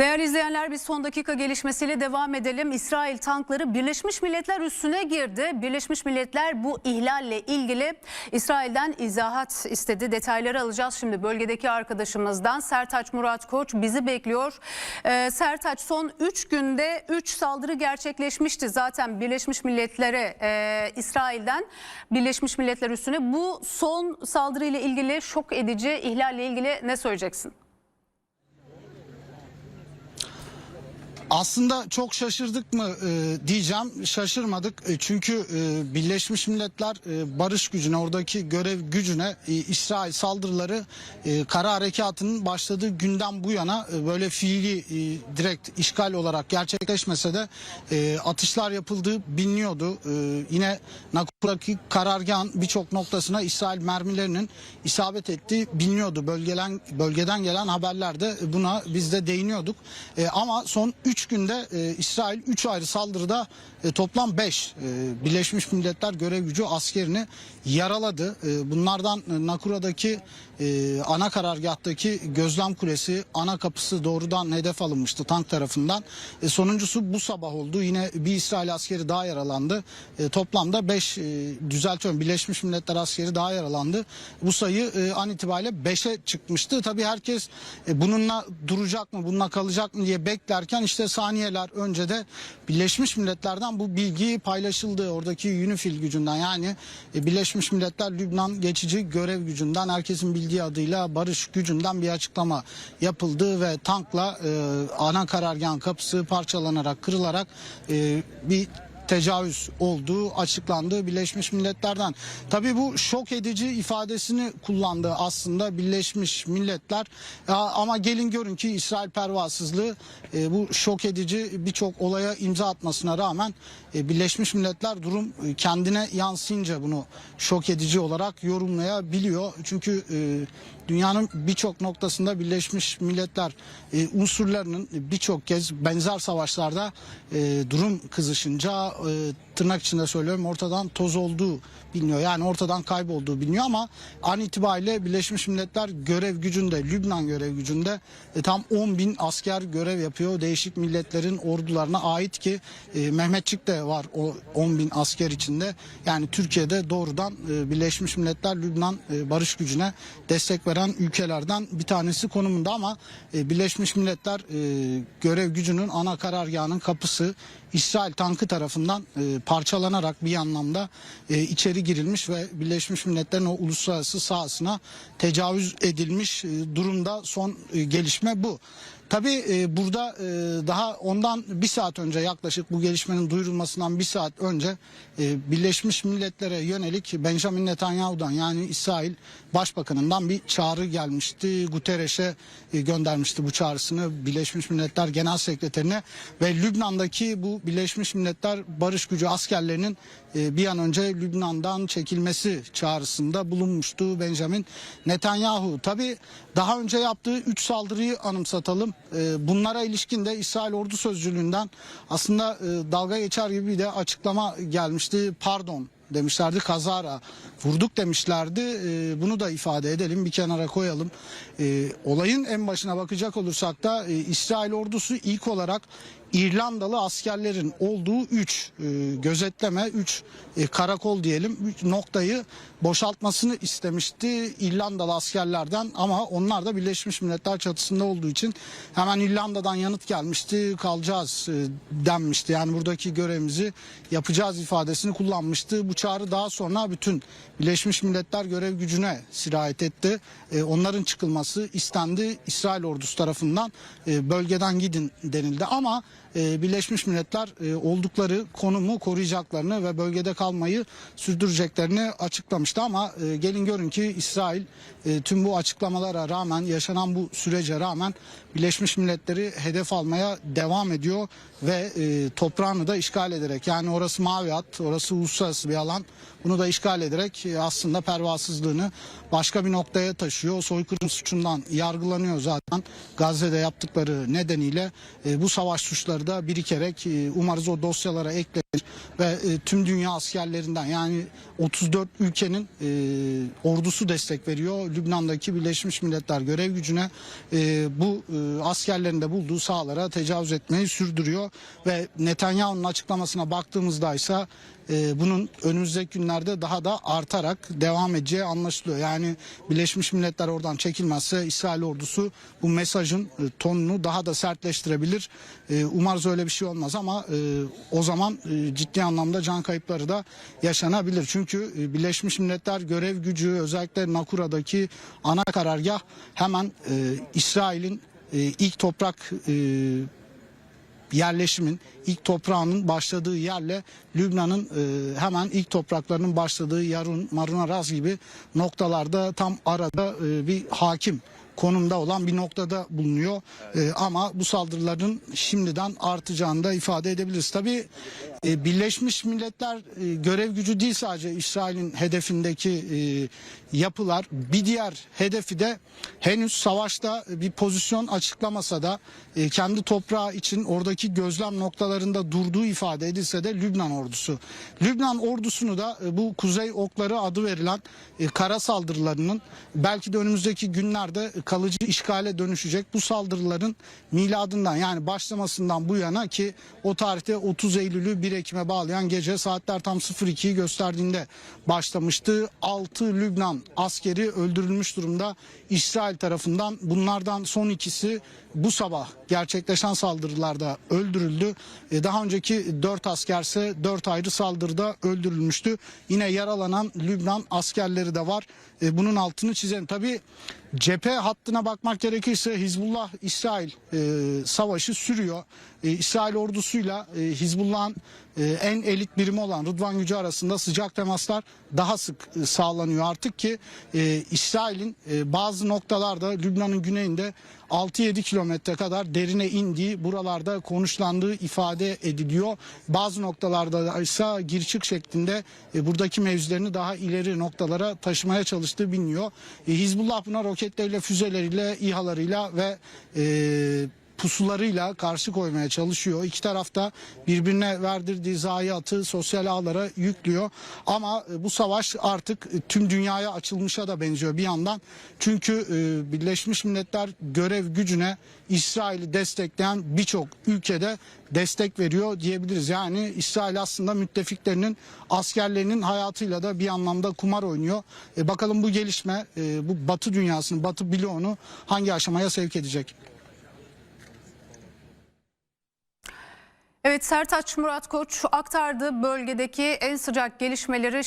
Değerli izleyenler biz son dakika gelişmesiyle devam edelim. İsrail tankları Birleşmiş Milletler üstüne girdi. Birleşmiş Milletler bu ihlalle ilgili İsrail'den izahat istedi. Detayları alacağız şimdi bölgedeki arkadaşımızdan. Sertaç Murat Koç bizi bekliyor. Ee, Sertaç son 3 günde 3 saldırı gerçekleşmişti. Zaten Birleşmiş Milletler'e e, İsrail'den Birleşmiş Milletler üstüne. Bu son saldırıyla ilgili şok edici ihlalle ilgili ne söyleyeceksin? Aslında çok şaşırdık mı e, diyeceğim. Şaşırmadık. E, çünkü e, Birleşmiş Milletler e, barış gücüne, oradaki görev gücüne e, İsrail saldırıları e, kara harekatının başladığı günden bu yana e, böyle fiili e, direkt işgal olarak gerçekleşmese de e, atışlar yapıldığı biliniyordu. E, yine Nakura'daki karargahın birçok noktasına İsrail mermilerinin isabet ettiği biliniyordu. Bölgeden, bölgeden gelen haberlerde buna biz de değiniyorduk. E, ama son 3 günde e, İsrail 3 ayrı saldırıda e, toplam 5 e, Birleşmiş Milletler görev gücü askerini yaraladı. E, bunlardan e, Nakura'daki e, ana karargahtaki gözlem kulesi ana kapısı doğrudan hedef alınmıştı tank tarafından. E, sonuncusu bu sabah oldu. Yine bir İsrail askeri daha yaralandı. E, toplamda 5 e, düzeltiyorum Birleşmiş Milletler askeri daha yaralandı. Bu sayı e, an itibariyle 5'e çıkmıştı. Tabii herkes e, bununla duracak mı, bununla kalacak mı diye beklerken işte saniyeler önce de Birleşmiş Milletler'den bu bilgi paylaşıldı. Oradaki UNIFIL gücünden yani e, Birleşmiş Milletler Lübnan geçici görev gücünden herkesin bildiği adıyla barış gücünden bir açıklama yapıldı ve tankla e, ana karargahın kapısı parçalanarak kırılarak e, bir tecavüz olduğu açıklandı Birleşmiş Milletler'den. Tabii bu şok edici ifadesini kullandı aslında Birleşmiş Milletler. Ama gelin görün ki İsrail pervasızlığı e, bu şok edici birçok olaya imza atmasına rağmen e, Birleşmiş Milletler durum e, kendine yansıyınca bunu şok edici olarak yorumlayabiliyor. Çünkü dünyanın birçok noktasında Birleşmiş Milletler unsurlarının birçok kez benzer savaşlarda durum kızışınca e, tırnak içinde söylüyorum ortadan toz olduğu biliniyor. Yani ortadan kaybolduğu biliniyor ama an itibariyle Birleşmiş Milletler görev gücünde, Lübnan görev gücünde e, tam 10 bin asker görev yapıyor. Değişik milletlerin ordularına ait ki e, Mehmetçik de var o 10 bin asker içinde. Yani Türkiye'de doğrudan e, Birleşmiş Milletler Lübnan e, barış gücüne destek veren ülkelerden bir tanesi konumunda ama e, Birleşmiş Milletler e, görev gücünün ana karargahının kapısı İsrail tankı tarafından e, parçalanarak bir anlamda e, içeri girilmiş ve Birleşmiş Milletler'in o uluslararası sahasına tecavüz edilmiş e, durumda son e, gelişme bu. Tabii e, burada e, daha ondan bir saat önce yaklaşık bu gelişmenin duyurulmasından bir saat önce e, Birleşmiş Milletler'e yönelik Benjamin Netanyahu'dan yani İsrail Başbakanı'ndan bir çağrı gelmişti. Guterres'e e, göndermişti bu çağrısını Birleşmiş Milletler Genel Sekreterine ve Lübnan'daki bu Birleşmiş Milletler Barış Gücü askerlerinin e, bir an önce Lübnan'dan çekilmesi çağrısında bulunmuştu Benjamin Netanyahu. Tabii daha önce yaptığı 3 saldırıyı anımsatalım. E, bunlara ilişkin de İsrail Ordu Sözcülüğü'nden aslında e, dalga geçer gibi de açıklama gelmişti. Pardon demişlerdi. Kazara vurduk demişlerdi. E, bunu da ifade edelim bir kenara koyalım. E, olayın en başına bakacak olursak da e, İsrail ordusu ilk olarak İrlandalı askerlerin olduğu 3 gözetleme 3 karakol diyelim üç noktayı boşaltmasını istemişti İrlandalı askerlerden. Ama onlar da Birleşmiş Milletler çatısında olduğu için hemen İrlanda'dan yanıt gelmişti kalacağız e, denmişti. Yani buradaki görevimizi yapacağız ifadesini kullanmıştı. Bu çağrı daha sonra bütün Birleşmiş Milletler görev gücüne sirayet etti. E, onların çıkılması istendi. İsrail ordusu tarafından e, bölgeden gidin denildi. Ama e, Birleşmiş Milletler e, oldukları konumu koruyacaklarını ve bölgede kalmayı sürdüreceklerini açıklamıştı. Ama e, gelin görün ki İsrail e, tüm bu açıklamalara rağmen yaşanan bu sürece rağmen Birleşmiş Milletleri hedef almaya devam ediyor ve e, toprağını da işgal ederek yani orası mavi hat orası uluslararası bir alan bunu da işgal ederek e, aslında pervasızlığını başka bir noktaya taşıyor. O soykırım suçundan yargılanıyor zaten Gazze'de yaptıkları nedeniyle e, bu savaş suçları da birikerek e, umarız o dosyalara ekle ve e, tüm dünya askerlerinden yani 34 ülkenin e, ordusu destek veriyor. Lübnan'daki Birleşmiş Milletler görev gücüne e, bu e, askerlerin bulduğu sahalara tecavüz etmeyi sürdürüyor ve Netanyahu'nun açıklamasına baktığımızda ise e, bunun önümüzdeki günlerde daha da artarak devam edeceği anlaşılıyor. Yani Birleşmiş Milletler oradan çekilmezse İsrail ordusu bu mesajın e, tonunu daha da sertleştirebilir. E, umarız öyle bir şey olmaz ama e, o zaman e, ciddi anlamda can kayıpları da yaşanabilir. Çünkü e, Birleşmiş Milletler görev gücü özellikle Nakura'daki ana karargah hemen e, İsrail'in e, ilk toprak e, yerleşimin ilk toprağının başladığı yerle Lübnan'ın e, hemen ilk topraklarının başladığı Yarun, Maruna Raz gibi noktalarda tam arada e, bir hakim konumda olan bir noktada bulunuyor. E, ama bu saldırıların şimdiden artacağını da ifade edebiliriz. Tabii Birleşmiş Milletler e, görev gücü değil sadece İsrail'in hedefindeki e, yapılar. Bir diğer hedefi de henüz savaşta bir pozisyon açıklamasa da e, kendi toprağı için oradaki gözlem noktalarında durduğu ifade edilse de Lübnan ordusu. Lübnan ordusunu da e, bu Kuzey Okları adı verilen e, kara saldırılarının belki de önümüzdeki günlerde kalıcı işgale dönüşecek bu saldırıların miladından yani başlamasından bu yana ki o tarihte 30 Eylül'ü 1 Ekim'e bağlayan gece saatler tam 02'yi gösterdiğinde başlamıştı. 6 Lübnan askeri öldürülmüş durumda İsrail tarafından. Bunlardan son ikisi bu sabah gerçekleşen saldırılarda öldürüldü. E, Daha önceki 4 askerse 4 ayrı saldırıda öldürülmüştü. Yine yaralanan Lübnan askerleri de var. E, Bunun altını çizelim. Tabii cephe hattına bakmak gerekirse Hizbullah İsrail e, savaşı sürüyor. E, İsrail ordusuyla e, Hizbullah'ın e, en elit birimi olan Rıdvan gücü arasında sıcak temaslar daha sık e, sağlanıyor artık ki e, İsrail'in e, bazı noktalarda Lübnan'ın güneyinde 6-7 kilometre kadar derine indiği buralarda konuşlandığı ifade ediliyor. Bazı noktalarda ise gir çık şeklinde e, buradaki mevzilerini daha ileri noktalara taşımaya çalıştığı biliniyor. E, Hizbullah buna roketleriyle, füzeleriyle, İHA'larıyla ve e, pusularıyla karşı koymaya çalışıyor. İki tarafta birbirine verdirdiği zayiatı sosyal ağlara yüklüyor. Ama e, bu savaş artık e, tüm dünyaya açılmışa da benziyor bir yandan. Çünkü e, Birleşmiş Milletler görev gücüne İsrail'i destekleyen birçok ülkede destek veriyor diyebiliriz. Yani İsrail aslında müttefiklerinin askerlerinin hayatıyla da bir anlamda kumar oynuyor. E, bakalım bu gelişme bu Batı dünyasını, Batı bloğunu hangi aşamaya sevk edecek? Evet Sertaç Murat Koç aktardı bölgedeki en sıcak gelişmeleri.